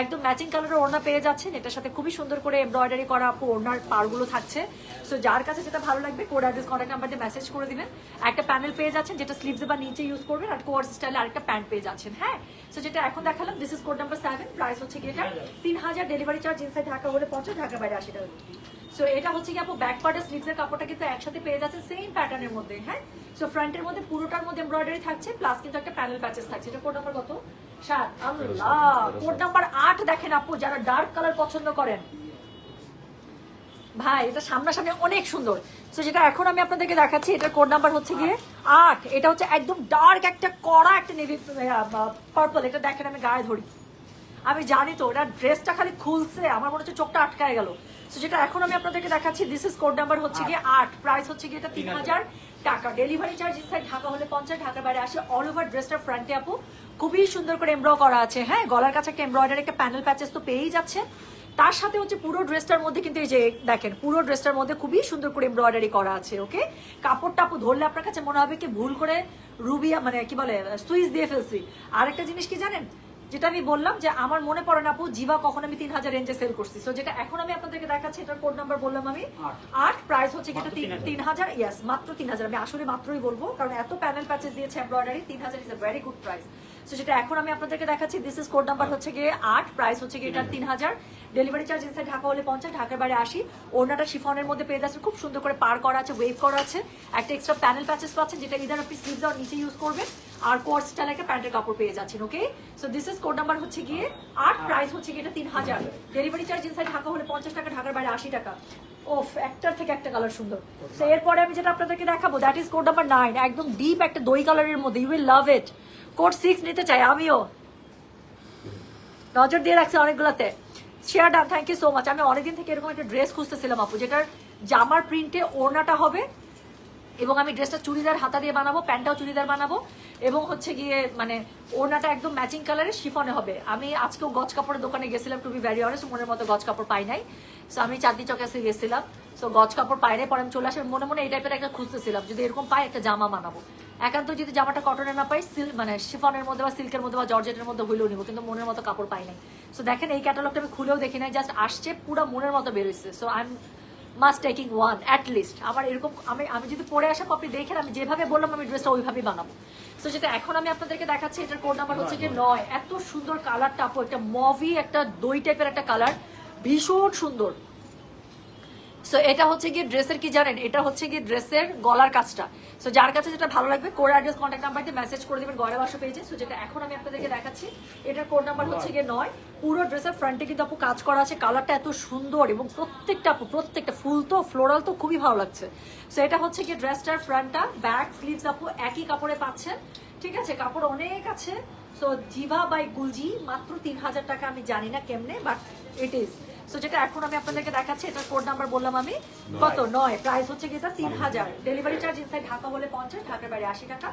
একদম ম্যাচিং কালারের ওড়না পেয়ে যাচ্ছেন, এটার সাথে খুবই সুন্দর করে এমব্রয়ডারি করা আপু ওড়নার পারগুলো থাকছে। সো যার কাছে যেটা ভালো লাগবে কোড অ্যাড্রেস কন্ট্যাক্ট নাম্বার দিয়ে মেসেজ করে দিবেন। একটা প্যানেল পেয়ে যাচ্ছেন যেটা স্লিভস বা নিচে ইউজ করবেন আর কোয়ার্স স্টাইলে আরেকটা প্যান্ট পেয়ে যাচ্ছেন হ্যাঁ? সো যেটা এখন দেখালাম this is code number seven price হচ্ছে গিয়ে এটা তিন হাজার ডেলিভারি চার্জ ইনসাইড ঢাকা হলে পঞ্চাশ, ঢাকার বাইরে টাকা সো এটা হচ্ছে কি আপু ব্যাক পার্টের স্লিভসের কাপড়টা কিন্তু একসাথে পেয়ে যাচ্ছে সেম প্যাটার্নের মধ্যে হ্যাঁ? সো ফ্রন্টের মধ্যে পুরোটার মধ্যে এমব্রয়ডারি থাকছে প্লাস কিন্তু একটা প্যানেল প্যাচেস থাকছে। এটা কোড নাম্বার কত? সাত। আল্লাহ কোড নাম্বার আট দেখেন আপু যারা ডার্ক কালার পছন্দ করেন। ভাই এটা সামনাসামনি অনেক সুন্দর। তো যেটা এখন আমি আপনাদেরকে দেখাচ্ছি এটার কোড নাম্বার হচ্ছে গিয়ে আট। এটা হচ্ছে একদম ডার্ক একটা কড়া একটা নেভি পার্পল এটা দেখেন আমি গায়ে ধরি। আমি জানি তো ওটা ড্রেসটা খালি খুলছে আমার মনে হচ্ছে চোখটা আটকায় গেল। তো যেটা এখন আমি আপনাদেরকে দেখাচ্ছি দিস ইজ কোড নাম্বার হচ্ছে গিয়ে আট। প্রাইস হচ্ছে গিয়ে এটা তিন হাজার টাকা। ডেলিভারি চার্জ ইনসাইড ঢাকা হলে পঞ্চাশ ঢাকার বাইরে আসে। অল ওভার ড্রেসটার ফ্রন্টে আপু খুবই সুন্দর করে এমব্রয় করা আছে। হ্যাঁ গলার কাছে একটা এমব্রয়ডারি একটা প্যানেল প্যাচেস তো পেয়েই যাচ্ছে। তার সাথে হচ্ছে পুরো ড্রেসটার মধ্যে কিন্তু এই যে দেখেন পুরো ড্রেসটার মধ্যে খুবই সুন্দর করে এমব্রয়ডারি করা আছে ওকে কাপড়টা আপু ধরলে আপনার কাছে মনে হবে কি ভুল করে রুবিয়া মানে কি বলে সুইচ দিয়ে ফেলছি। আরেকটা জিনিস কি জানেন? যেটা আমি বললাম যে আমার মনে পড়ে না আপু জিভা কখন আমি তিন হাজার রেঞ্জে সেল করছি। সো যেটা এখন আমি আপনাদেরকে দেখাচ্ছি এটার কোড নাম্বার বললাম আমি। আট। প্রাইস হচ্ছে কিন্তু তিন- তিন হাজার? ইয়াস মাত্র তিন হাজার। আমি আসলে মাত্রই বলব কারণ এত প্যানেল প্যাচেস দিয়েছে এমব্রয়ডারি তিন হাজার is a very good price so যেটা এখন আমি আপনাদেরকে দেখাচ্ছি দিস ইজ কোড নাম্বার হচ্ছে গিয়ে আট প্রাইস হচ্ছে গিয়ে এটার তিন হাজার ডেলিভারি চার্জ ইনসাইড ঢাকা হলে পঞ্চাশ ঢাকার বাইরে আসি ওনাটা শিফনের মধ্যে পেয়ে যাচ্ছে খুব সুন্দর করে পার করা আছে ওয়েভ করা আছে। একটা এক্সট্রা প্যানেল প্যাচেস পাচ্ছেন যেটা ইদার আপনি স্লিভস আর নিচে ইউজ করবেন। আর কোয়ার স্টাইল একটা প্যান্টের কাপড় পেয়ে যাচ্ছেন okay so this is code number হচ্ছে গিয়ে আট প্রাইস হচ্ছে গিয়ে এটা তিন হাজার ডেলিভারি চার্জ ইনসাইড ঢাকা হলে পঞ্চাশ টাকা ঢাকার বাইরে আশি টাকা। ওফ একটার থেকে একটা কালার সুন্দর। তো এরপরে আমি যেটা আপনাদেরকে দেখাবো that is code number nine একদম ডিপ একটা দই কালারের মধ্যে you will love it code six নিতে চাই, আমিও। নজর দিয়ে রাখছে অনেকগুলোতে। Share done thank you so much আমি অনেকদিন থেকে এরকম একটা ড্রেস খুঁজতেছিলাম, আপু, যেটার জামার প্রিন্টে ওড়নাটা হবে এবং আমি ড্রেসটা চুড়িদার হাতা দিয়ে বানাবো, প্যান্টটাও চুড়িদার বানাবো এবং হচ্ছে গিয়ে মানে ওড়নাটা একদম ম্যাচিং কালারের শিফনে হবে। আমি আজকেও গজ কাপড়ের দোকানে গেছিলাম টু বি ভ্যারি অনেস্ট মনের মতো গজ কাপড় পাই নাই। সো আমি চাঁদনি চকাসে গেছিলাম। সো গজ কাপড় পাই নাই, পরে আমি চলে আসে, মনে মনে এই টাইপের একটা খুঁজতেছিলাম, যদি এরকম পাই একটা জামা বানাবো। একান্ত যদি জামাটা কটনের না পাই সিল্ক মানে শিফনের মধ্যে বা সিল্কের মধ্যে বা জর্জেটের মধ্যে হইলেও নিবো, কিন্তু মনের মতো কাপড় পাই নাই। সো দেখেন, এই ক্যাটালগটা আমি খুলেও দেখি নাই জাস্ট আসছে, পুরো মনের মতো বেরোচ্ছে so I am must taking one at least আমার এরকম, আমি আমি যদি পরে আসা কপি দেখেন আমি যেভাবে বললাম, আমি ড্রেসটা ওইভাবেই বানাবো। সো যেটা এখন আমি আপনাদেরকে দেখাচ্ছি, এটার কোড নাম্বার হচ্ছে যে নয়। এত সুন্দর কালারটা আপু, একটা মভি, একটা দই টাইপের একটা কালার ভীষণ সুন্দর। সো এটা হচ্ছে গিয়ে ড্রেসের কি জানেন? এটা হচ্ছে গিয়ে ড্রেসের গলার কাজটা। সো যার কাছে যেটা ভালো লাগবে কোড অ্যাড্রেস কন্ট্যাক্ট নাম্বার দিয়ে মেসেজ করে দেবেন গড়ে বাসা পেয়েছে সো যেটা এখন আমি আপনাদেরকে দেখাচ্ছি এটার কোড নাম্বার হচ্ছে গিয়ে নয়। পুরো ড্রেসের ফ্রন্টে কিন্তু আপু কাজ করা আছে কালারটা এত সুন্দর এবং প্রত্যেকটা আপু প্রত্যেকটা ফুল তো ফ্লোরাল তো খুবই ভালো লাগছে। সো এটা হচ্ছে গিয়ে ড্রেসটার ফ্রন্টটা ব্যাক স্লিভস আপু একই কাপড়ে পাচ্ছেন। ঠিক আছে? কাপড় অনেক আছে। সো জিভা বাই গুলজি মাত্র তিন হাজার টাকা আমি জানি না কেমনে বাট ইট ইজ সো যেটা এখন আমি আপনাদেরকে দেখাচ্ছি এটার কোড নাম্বার বললাম আমি। কত? নয়। প্রাইস হচ্ছে গিয়ে তিন হাজার। ডেলিভারি চার্জ ইনসাইড ঢাকা হলে পঞ্চাশ ঢাকার বাইরে আশি টাকা।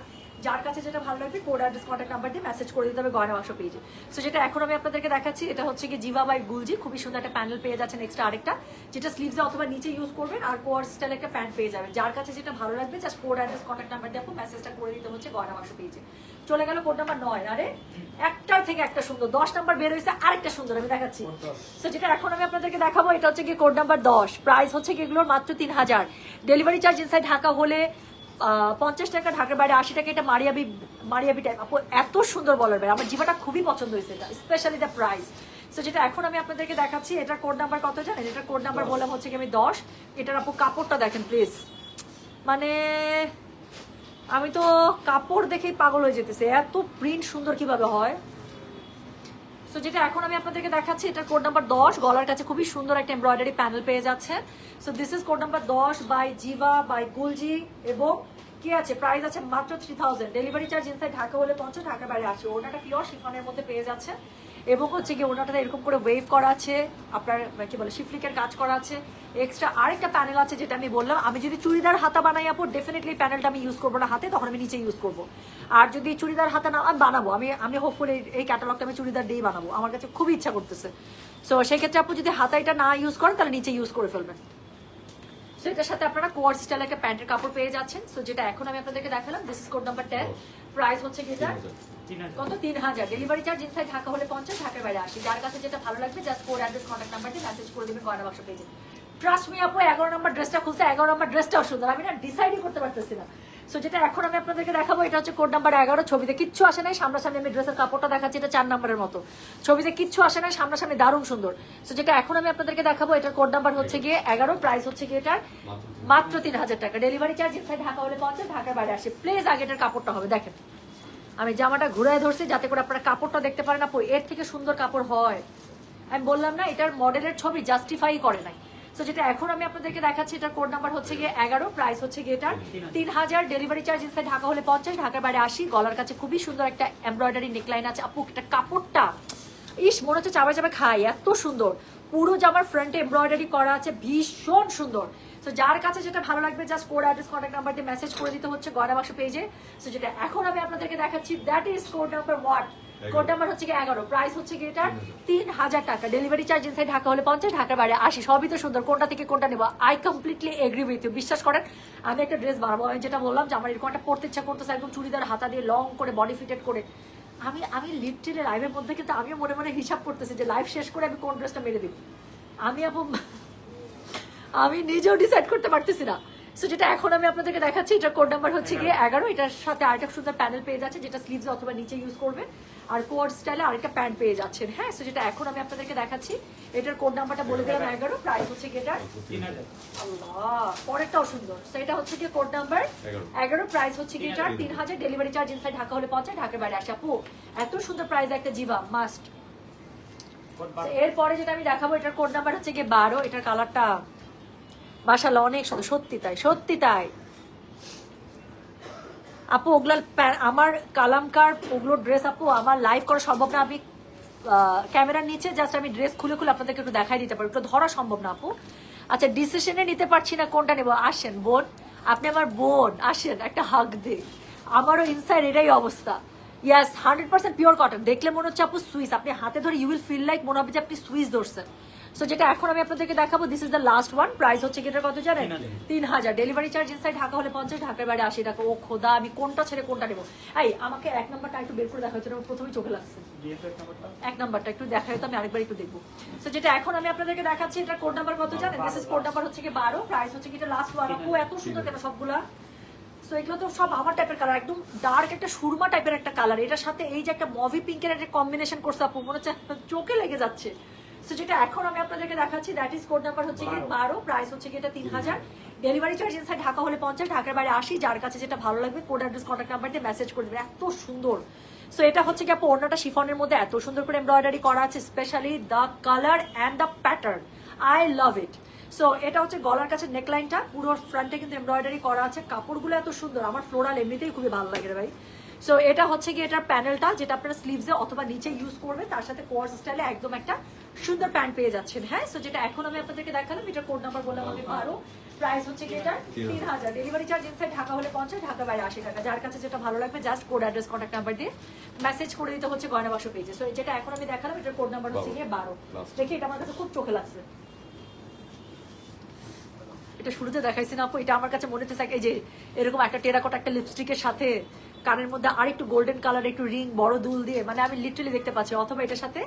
যার কাছে যেটা ভালো লাগবে কোড অ্যাড্রেস কন্ট্যাক্ট নাম্বার দিয়ে মেসেজ করে দিতে হবে গয়না বাক্স পেজে সো যেটা এখন আমি আপনাদেরকে দেখাচ্ছি এটা হচ্ছে কি জিভা বাই গুলজি খুবই সুন্দর একটা প্যানেল পেয়ে যাচ্ছেন এক্সট্রা আরেকটা। যেটা স্লিভসে অথবা নিচে ইউজ করবেন আর কোয়ার স্টাইল একটা প্যান্ট পেয়ে যাবেন। যার কাছে যেটা ভালো লাগবে just code address contact number দিয়ে আপনি মেসেজটা করে দিতে হচ্ছে গয়না বাক্স পেজে চলে গেল কোড নাম্বার নয়। আরে একটার থেকে একটা সুন্দর। দশ নাম্বার বের হয়েছে আরেকটা সুন্দর আমি দেখাচ্ছি। তো যেটা এখন আমি আপনাদেরকে দেখাবো এটা হচ্ছে কি কোড নাম্বার দশ। প্রাইস হচ্ছে কি এগুলোর মাত্র তিন হাজার। ডেলিভারি চার্জ ইনসাইড ঢাকা হলে পঞ্চাশ টাকা ঢাকার বাইরে আশি টাকা এটা মারিয়াবি মারিয়াবি টাইপ আপু এত সুন্দর বলার বাইরে আমার জীবাটা খুবই পছন্দ হয়েছে এটা স্পেশালি দ্য প্রাইস তো যেটা এখন আমি আপনাদেরকে দেখাচ্ছি এটার কোড নাম্বার কত জানেন? এটার কোড নাম্বার বললাম হচ্ছে কি আমি দশ। এটার আপু কাপড়টা দেখেন প্লিজ মানে আমি তো কাপড় দেখেই পাগল হয়ে যেতেছে। এত প্রিন্ট সুন্দর কীভাবে হয়? সো যেটা এখন আমি আপনাদেরকে দেখাচ্ছি, এটা কোড নাম্বার দশ। গলার কাছে খুবই সুন্দর একটা এমব্রয়ডারি প্যানেল পেয়ে যাচ্ছে। So this is code number দশ বাই জিভা বাই গুলজি এবং কি আছে? প্রাইস আছে মাত্র three thousand delivery charge inside Dhaka হলে পঞ্চাশ ঢাকা বাইরে আছে ওনাটা পিওর শিফনের মধ্যে পেয়ে যাচ্ছে। এবং হচ্ছে গিয়ে ওনাটা এরকম করে ওয়েভ করা আছে, আপনার কি বলে শিফলিকের কাজ করা আছে। এক্সট্রা আরেকটা প্যানেল আছে যেটা আমি বললাম, আমি যদি চুড়িদার হাতা বানাই আপর ডেফিনেটলি প্যানেলটা আমি ইউজ করব না, হাতে, তখন আমি নিচে ইউজ করব। আর যদি চুড়িদার হাতা না, আমি বানাবো, আমি আমি হোপফুল এই ক্যাটালগটা আমি চুড়িদার দিয়েই বানাবো, আমার কাছে খুবই ইচ্ছা করতেছে। সো সেক্ষেত্রে আপনি আপু যদি হাতা এটা না ইউজ করেন, তাহলে নিচে ইউজ করে ফেলবেন। সো এটার সাথে আপনারা কোয়ার স্টাইল একটা প্যান্টের কাপড় পেয়ে যাচ্ছেন। সো যেটা এখন আমি আপনাদেরকে দেখালাম this is code number ten price হচ্ছে কি কত? তিন হাজার। ডেলিভারি চার্জ ইনসাইড ঢাকা হলে পঞ্চাশ ঢাকার বাইরে আসি যার কাছে যেটা ভালো লাগবে just code address contact number দিয়ে মেসেজ করে দেবেন গয়না বাক্স পেজে ট্রাস্ট মি আপু এগারো নম্বর ড্রেসটা খুলছে এগারো নম্বর ড্রেসটাও সুন্দর। আমি না ডিসাইডই করতে পারতেছি না। সো যেটা এখন আমি আপনাদেরকে দেখাবো, এটা হচ্ছে কোড নাম্বার এগারো, ছবিতে কিচ্ছু আসে নাই, সামনাসামনি আমি ড্রেসের কাপড়টা দেখাচ্ছি, এটা চার নাম্বারের মতো। ছবিতে কিচ্ছু আসে নাই, সামনাসামনি দারুণ সুন্দর। সো যেটা এখন আমি আপনাদেরকে দেখাবো, এটার কোড নাম্বার হচ্ছে গিয়ে এগারো প্রাইস হচ্ছে গিয়ে এটার মাত্র তিন হাজার টাকা। ডেলিভারি চার্জ ইনসাইড ঢাকা হলে পঞ্চাশ ঢাকার বাইরে আসে। প্লিজ আগে এটার কাপড়টা হবে, দেখেন। আমি জামাটা ঘুরায় ধরছি যাতে করে আপনারা কাপড়টা দেখতে পারেন, আপু, এর থেকে সুন্দর কাপড় হয়। আমি বললাম না, এটার মডেলের ছবি জাস্টিফাই করে নাই। তো যেটা এখন আমি আপনাদেরকে দেখাচ্ছি, এটার কোড নাম্বার হচ্ছে গিয়ে এগারো প্রাইস হচ্ছে গিয়ে এটার তিন হাজার ডেলিভারি চার্জ ইনসাইড ঢাকা হলে পঞ্চাশ, ঢাকার বাইরে আসি গলার কাছে খুবই সুন্দর একটা এমব্রয়ডারি নেকলাইন আছে। আপু, এটা কাপড়টা, ইস, মনে হচ্ছে চাবা চাবা খাই, এত সুন্দর। পুরো জামার ফ্রন্টে এমব্রয়ডারি করা আছে, ভীষণ সুন্দর। তো যার কাছে যেটা ভালো লাগবে just code address contact number দিয়ে মেসেজ করে দিতে হচ্ছে গয়না বাক্স পেজে তো যেটা এখন আমি আপনাদেরকে দেখাচ্ছি that is code number what code number হচ্ছে কি এগারো। প্রাইস হচ্ছে কি এটা তিন হাজার টাকা। ডেলিভারি চার্জ ইনসাইড ঢাকা হলে পঞ্চাশ ঢাকার বাইরে আসি সবই তো সুন্দর। কোনটা থেকে কোনটা নেব। I completely agree with you বিশ্বাস করেন, আমি একটা ড্রেস বানাবো। আমি যেটা বললাম যে আমার এরকম একটা পড়তে ইচ্ছা করতেছে, একদম চুড়িদার হাতা দিয়ে লং করে বডি ফিটেড করে। আমি আমি লিটারে লাইভের মধ্যে কিন্তু আমিও মনে মনে হিসাব করতেছি যে লাইভ শেষ করে আমি কোন ড্রেসটা মেরে দিব। আমি আপু আমি নিজেও ডিসাইড করতে পারতেছি না। সো যেটা এখন আমি আপনাদেরকে দেখাচ্ছি এটার কোড নাম্বার হচ্ছে গিয়ে এগারো। এটার সাথে আরেকটা সুন্দর প্যানেল পেয়ে যাচ্ছে যেটা স্লিভস অথবা নিচে ইউজ করবেন। আর কোড স্টাইলে আরেকটা প্যান্ট পেয়ে যাচ্ছেন হ্যাঁ? সো যেটা এখন আমি আপনাদেরকে দেখাচ্ছি এটার কোড নাম্বারটা বলে দিলাম এগারো প্রাইস হচ্ছে গিয়ে এটার আল্লাহ পরেরটাও সুন্দর। সো এটা হচ্ছে গিয়ে কোড নাম্বার এগারো। প্রাইস হচ্ছে গিয়ে এটার তিন হাজার ডেলিভারি চার্জ ইনসাইড ঢাকা হলে পৌঁছায় ঢাকার বাইরে আসে। আপু এত সুন্দর প্রাইস একটা জিবা মাস্ট এরপরে যেটা আমি দেখাবো এটার কোড নাম্বার হচ্ছে গিয়ে বারো এটার কালারটা মাসাল্লাহ অনেক সত্যি তাই সত্যি তাই। আপু, ওগুলার আমার কালামকার ওগুলোর ড্রেস আপু, আমার লাইভ করা সম্ভব না। আমি ক্যামেরার নিচে জাস্ট আমি ড্রেস খুলে খুলে আপনাদেরকে একটু দেখাই দিতে পারি। একটু ধরা সম্ভব না আপু। আচ্ছা ডিসিশনে নিতে পারছি না, কোনটা নেব? আসেন, বোন। আপনি আমার বোন, আসেন, একটা হাগ দে আমারও ইনসাইড এটাই অবস্থা। Yes hundred percent pure cotton দেখলে মনে হচ্ছে আপু সুইস আপনি হাতে ধরে ইউ উইল ফিল লাইক মনে হবে যে আপনি সুইস ধরছেন। সো যেটা এখন আমি আপনাদেরকে দেখাবো this is the last one price হচ্ছে কি কত জানেন? তিন হাজার। ডেলিভারি চার্জ ইনসাইড ঢাকা হলে পঞ্চাশ ঢাকার বাইরে আশি টাকা। ও খোদা আমি কোনটা ছেড়ে কোনটা নেব? এই আমাকে এক নাম্বারটা একটু বের করে দেখা হচ্ছে প্রথমেই চোখে লাগছে। এক নাম্বারটা? একটু দেখা তো আমি আরেকবার একটু দেখব। সো যেটা এখন আমি আপনাদেরকে দেখাচ্ছি এটা কোড নাম্বার কত জানেন? দিস ইজ কোড নাম্বার হচ্ছে কি বারো প্রাইস হচ্ছে কি এটা লাস্ট ওয়ান ও এত সুন্দর কেন সবগুলা? সো এগুলো তো সব আমার টাইপের কালার একদম ডার্ক একটা সুরমা টাইপের একটা কালার এটার সাথে এই যে একটা মভি পিঙ্কের একটা কম্বিনেশন করছে আপু মনে হচ্ছে চোখে লেগে যাচ্ছে। সো যেটা এখন আমি আপনাদেরকে দেখাচ্ছি দ্যাট ইজ কোড নাম্বার হচ্ছে কি বারো। প্রাইস হচ্ছে কি এটা তিন হাজার। ডেলিভারি চার্জ ইনসাইড ঢাকা হলে পঞ্চাশ ঢাকার বাইরে আসি যার কাছে যেটা ভালো লাগবে কোড অ্যাড্রেস কন্ট্যাক্ট নাম্বার দিয়ে মেসেজ করে দেবে। এত সুন্দর। সো এটা হচ্ছে কি আপু অন্যটা শিফনের মধ্যে এত সুন্দর করে এমব্রয়ডারি করা আছে specially the colour and the pattern I love it so এটা হচ্ছে গলার কাছে নেকলাইনটা পুরো ফ্রন্টে কিন্তু এমব্রয়ডারি করা আছে। কাপড়গুলো এত সুন্দর। আমার ফ্লোরাল এমনিতেই খুবই ভালো লাগে রে ভাই। সো এটা হচ্ছে কি এটার প্যানেলটা যেটা আপনারা স্লিভসে অথবা নিচে ইউজ করবেন তার সাথে কোয়ার্স স্টাইলে একদম একটা সুন্দর প্যান্ট পেয়ে যাচ্ছেন হ্যাঁ? সো যেটা এখন আমি আপনাদেরকে দেখালাম এটার কোড নাম্বার বললাম আমি বারো প্রাইস হচ্ছে কি এটা তিন তিন হাজার। ডেলিভারি চার্জ ইনসাইড ঢাকা হলে পঞ্চাশ ঢাকা বাইরে আশি টাকা। যার কাছে যেটা ভালো লাগবে just code address contact number দিয়ে মেসেজ করে দিতে হচ্ছে গয়না পেজে সো যেটা এখন আমি দেখালাম এটার কোড নাম্বার হচ্ছে গিয়ে বারো. দেখি এটা আমার কাছে খুব চোখে লাগছে। এটা শুরুতে দেখাইছি না আপু এটা আমার কাছে মনে হচ্ছে এই যে এরকম একটা টেরাকট একটা লিপস্টিকের সাথে কানের মধ্যে আর একটু গোল্ডেন কালার একটু রিং বড় দুল দিয়ে মানে আমি লিটারালি দেখতে পাচ্ছি অথবা এটার সাথে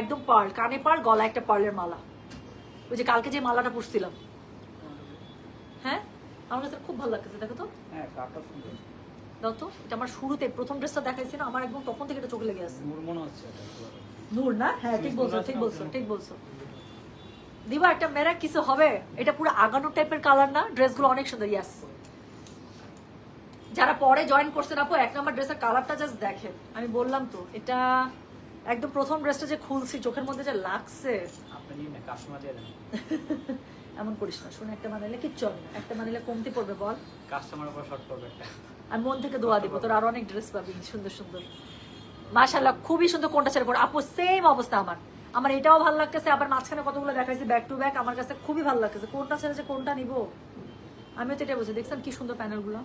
একদম পার্ল কানে পার্ল গলা একটা পার্লের মালা। ওই যে কালকে যে মালাটা পুষছিলাম। হ্যাঁ? আমার কাছে খুব ভালো লাগতেছে দেখো তো। হ্যাঁ দাও তো এটা আমার শুরুতে প্রথম ড্রেসটা দেখাইছি না আমার একদম তখন থেকে এটা চোখে লেগে আছে। মনে নূর না? হ্যাঁ ঠিক বলছো ঠিক বলছো ঠিক বলছো। দিবা একটা মেরা কিছু হবে এটা পুরো আগানো টাইপের কালার না ড্রেসগুলো অনেক সুন্দর ইয়াস যারা পরে জয়েন করছেন আপু এক নম্বর ড্রেসের কালারটা জাস্ট দেখেন। আমি বললাম তো এটা একদম প্রথম ড্রেসটা যে খুলছি চোখের মধ্যে যে লাগছে। এমন করিস না শুনে একটা বানাইলে কিচ্ছু হবে না একটা বানাইলে কমতি পড়বে বল। কাস্টমার উপর শর্ট করবে একটা। আমি মন থেকে দোয়া দিব তোর আরও অনেক ড্রেস পাবি সুন্দর সুন্দর। মাশাল্লাহ খুবই সুন্দর কোনটা ছেড়ে পড়ে। আপু সেম অবস্থা আমার। আমার এটাও ভালো লাগতেছে আবার মাঝখানে কতগুলো দেখাইছি ব্যাক টু ব্যাক আমার কাছে খুবই ভালো লাগতেছে। কোনটা ছেড়ে যে কোনটা নিব? আমিও তো এটা বলছি দেখছেন কি সুন্দর প্যানেলগুলো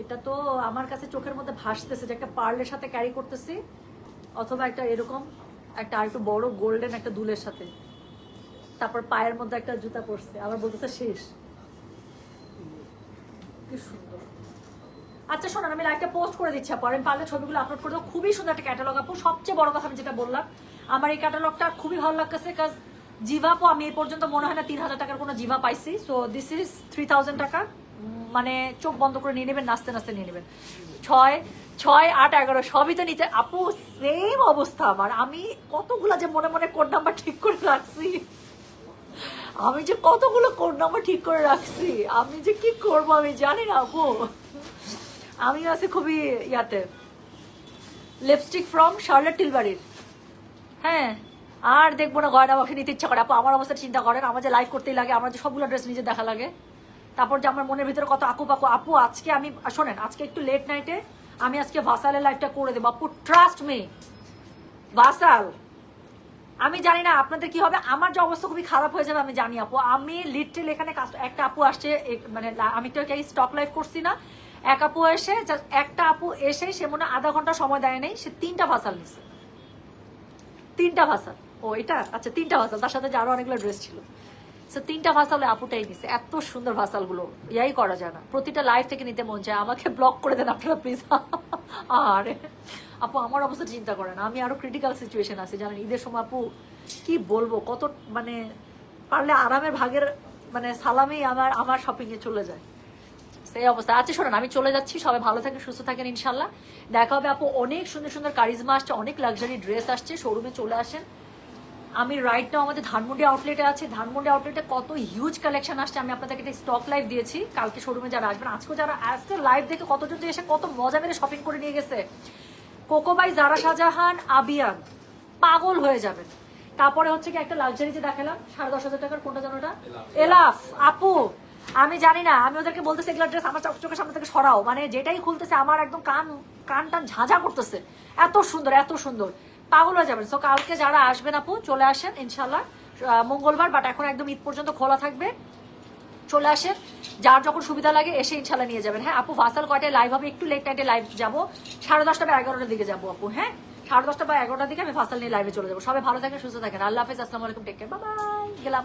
এটা তো আমার কাছে চোখের মধ্যে ভাসতেছে যে একটা পার্লের সাথে ক্যারি করতেছি, অথবা একটা এরকম, একটা আর একটু বড় গোল্ডেন একটা দুলের সাথে। তারপর পায়ের মধ্যে একটা জুতা পরছে আবার বলতেছে শেষ। কি সুন্দর। আচ্ছা শোনান, আমি লাইভটা পোস্ট করে দিচ্ছি আপু, আর আমি পারলে ছবিগুলো আপলোড করে দেবো। খুবই সুন্দর একটা ক্যাটালগ আপু। সবচেয়ে বড় কথা আমি যেটা বললাম, আমার এই ক্যাটালগটা খুবই ভালো লাগতেছে কাজ জিভা আপু, আমি এই পর্যন্ত মনে হয় না তিন হাজার টাকার কোনো জিভা পাইছি। So this is three thousand টাকা। মানে চোখ বন্ধ করে নিয়ে নেবেন, নাচতে নাচতে নিয়ে নেবেন। ছয় ছয়, আট, এগারো, সবই তো নিচে। আপু সেম অবস্থা আমার। আমি কতগুলা যে মনে মনে কোড নাম্বার ঠিক করে রাখছি। আমি যে কতগুলো কোড নাম্বার ঠিক করে রাখছি। আমি যে কি করব আমি জানি না, আপু। আমি আছি খুবই ইয়াতে। লিপস্টিক ফ্রম শার্লেট টিলবাড়ির হ্যাঁ আর দেখব না, গয়না বাক্সে নিতে ইচ্ছা করে। আপু, আমার অবস্থা চিন্তা করেন। আমার যে লাইভ করতেই লাগে, আমার যে সবগুলো ড্রেস নিজে দেখা লাগে। তারপর যে আমার মনের ভিতরে কত আকু পাকু আপু, আজকে আমি, শোনেন, আজকে একটু লেট নাইটে আমি আজকে ভাসালের লাইফটা করে দেবো। আপু ট্রাস্ট মি ভাসাল আমি জানি না আপনাদের কি হবে, আমার যে অবস্থা খুবই খারাপ হয়ে যাবে, আমি জানি, আপু। আমি লিটারেল এখানে একটা আপু আসছে মানে আমি তো স্টক লাইভ করছি না। এক আপু এসে একটা আপু এসে, সে মনে আধা ঘণ্টা সময় দেয় নেই, সে তিনটা ভাসাল নিছে। তিনটা ভাসাল ও, এটা আচ্ছা তিনটা ভাসাল তার সাথে আরও অনেকগুলো ড্রেস ছিল। তিনটা ভাসালে আপুটাই নিছে এত সুন্দর ভাসালগুলো ইয়াই করা যায় না। প্রতিটা লাইফ থেকে নিতে মন চায়। আমাকে ব্লক করে দেন আপনারা প্লিজ আরে আপু, আমার অবস্থা চিন্তা করেন। আমি আরও ক্রিটিক্যাল সিচুয়েশন আছে। জানেন, ঈদের সময় আপু, কি বলব? কত মানে পারলে আরামের ভাগের মানে সালামেই আমার আমার শপিং এ চলে যায়। সেই অবস্থা। আচ্ছা শোনেন, আমি চলে যাচ্ছি। সবাই ভালো থাকেন, সুস্থ থাকেন ইনশাল্লাহ দেখা হবে, আপু, অনেক সুন্দর সুন্দর কারিজমা আসছে, অনেক লাক্সারি ড্রেস আসছে শোরুমে চলে আসেন। আমি রাইট নাও আমাদের ধানমন্ডি আউটলেটে আছে। ধানমন্ডি আউটলেটে কত হিউজ কালেকশন আসছে। আমি আপনাদেরকে একটা স্টক লাইভ দিয়েছি। কালকে শোরুমে যারা আসবেন আজকে যারা আজকে লাইভ দেখে কতজন এসে কত মজা মেরে শপিং করে নিয়ে গেছে। কোকোবাই জারা শাহজাহান আবিয়ান পাগল হয়ে যাবেন। তারপরে হচ্ছে কি একটা লাক্সারি যে দেখালাম সাড়ে দশ হাজার টাকার কোনটা জানো এলাফ। আপু আমি জানি না আমি ওদেরকে বলতেছি এগুলো ড্রেস আমার চোখ- চোখের সামনে থেকে সরাও। মানে যেটাই খুলতেছে আমার একদম কান কান টান ঝাঁঝা করতেছে। এত সুন্দর এত সুন্দর। পাগল হয়ে যাবেন। সো কালকে যারা আসবেন আপু, চলে আসেন ইনশাল্লাহ মঙ্গলবার বাট এখন একদম ঈদ পর্যন্ত খোলা থাকবে। চলে আসেন। যার যখন সুবিধা লাগে এসে ইনশাল্লাহ নিয়ে যাবেন। হ্যাঁ আপু ভাসাল কয়টায় লাইভ হবে? একটু লেট নাইটে লাইভ যাব। সাড়ে দশটা বা এগারোটার দিকে যাব আপু হ্যাঁ? সাড়ে দশটা বা এগারোটার দিকে আমি ফাসাল নিয়ে লাইভে চলে যাব। সবাই ভালো থাকেন, সুস্থ থাকেন। আল্লাহ হাফিজ, আসসালামু আলাইকুম টেক কেয়ার বাই গেলাম।